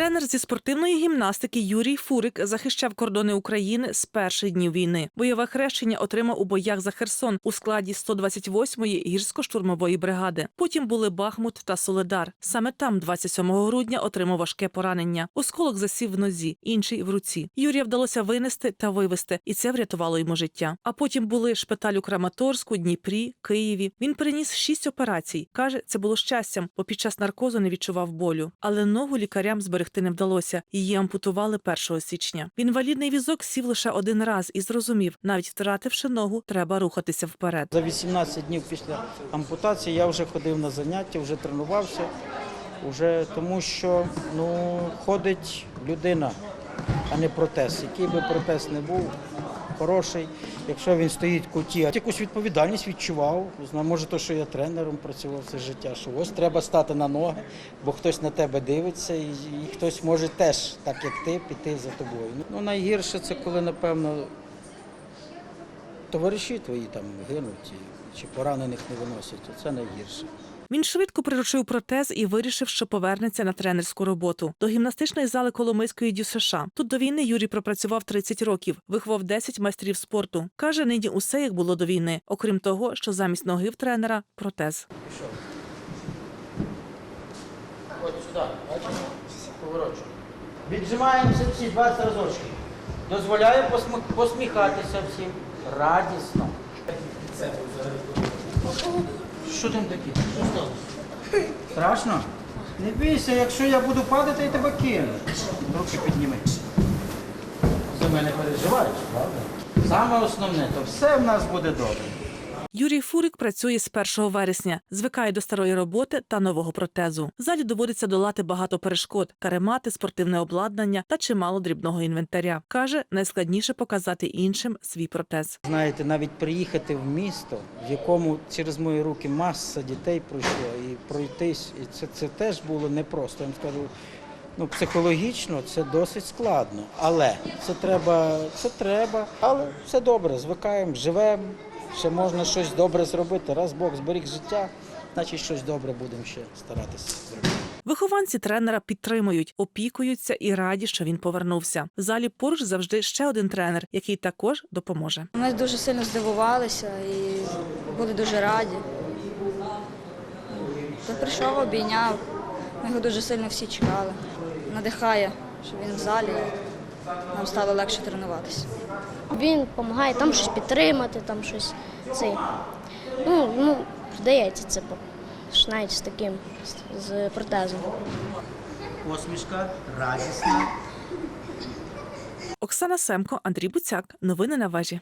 Тренер зі спортивної гімнастики Юрій Фурик захищав кордони України з перших днів війни. Бойове хрещення отримав у боях за Херсон у складі 128-ї гірсько-штурмової бригади. Потім були Бахмут та Соледар. Саме там, 27 грудня, отримав важке поранення. Осколок засів в нозі, інший в руці. Юрія вдалося винести та вивести, і це врятувало йому життя. А потім були шпиталь у Краматорську, Дніпрі, Києві. Він переніс шість операцій. каже, це було щастям, бо під час наркозу не відчував болю. Але ногу лікарям зберегти не вдалося. Її ампутували 1 січня. В інвалідний візок сів лише один раз і зрозумів, навіть втративши ногу, треба рухатися вперед. За 18 днів після ампутації я вже ходив на заняття, вже тренувався, вже тому що ну, ходить людина, а не протез. Який би протез не був, хороший, якщо він стоїть в куті, якусь відповідальність відчував. Може, то, що я тренером працював все життя, що ось треба стати на ноги, бо хтось на тебе дивиться, і, і хтось може теж, так як ти, піти за тобою. Ну, найгірше це коли, напевно, товариші твої там гинуть чи поранених не виносять. Це найгірше. Він швидко приручив протез і вирішив, що повернеться на тренерську роботу до гімнастичної зали Коломийської дю США. Тут до війни Юрій пропрацював 30 років, виховав 10 майстрів спорту. каже, нині усе як було до війни, окрім того, що замість ноги в тренера протез. Віджимаємося всі 20 разочків. Дозволяю посміхатися всім. Радісно. Що там таке? Що сталося? Страшно? Не бійся, якщо я буду падати, я тебе кину. Руки підніми. За мене переживаєш, правда? Саме основне, то все в нас буде добре. Юрій Фурик працює з 1 вересня, звикає до старої роботи та нового протезу. Залі доводиться долати багато перешкод, каремати, спортивне обладнання та чимало дрібного інвентаря. каже, найскладніше показати іншим свій протез. Знаєте, навіть приїхати в місто, в якому через мої руки маса дітей пройшло, і пройтись, і це, це теж було непросто. Я вам скажу, ну, психологічно це досить складно. Але це треба, це треба. Але все добре, звикаємо, живемо, ще можна щось добре зробити. Раз Бог зберіг життя, значить щось добре будемо ще старатися зробити. Вихованці тренера підтримують, опікуються і раді, що він повернувся. В залі поруч завжди ще один тренер, який також допоможе. Ми дуже сильно здивувалися і були дуже раді. Прийшов, обійняв. Ми його дуже сильно всі чекали. Надихає, що він в залі. Нам стало легше тренуватися. Він допомагає там щось підтримати, там щось це. Ну, ну, здається, це навіть з таким з- протезом. Посмішка, радісна. Оксана Семко, Андрій Буцяк. Новини на вежі.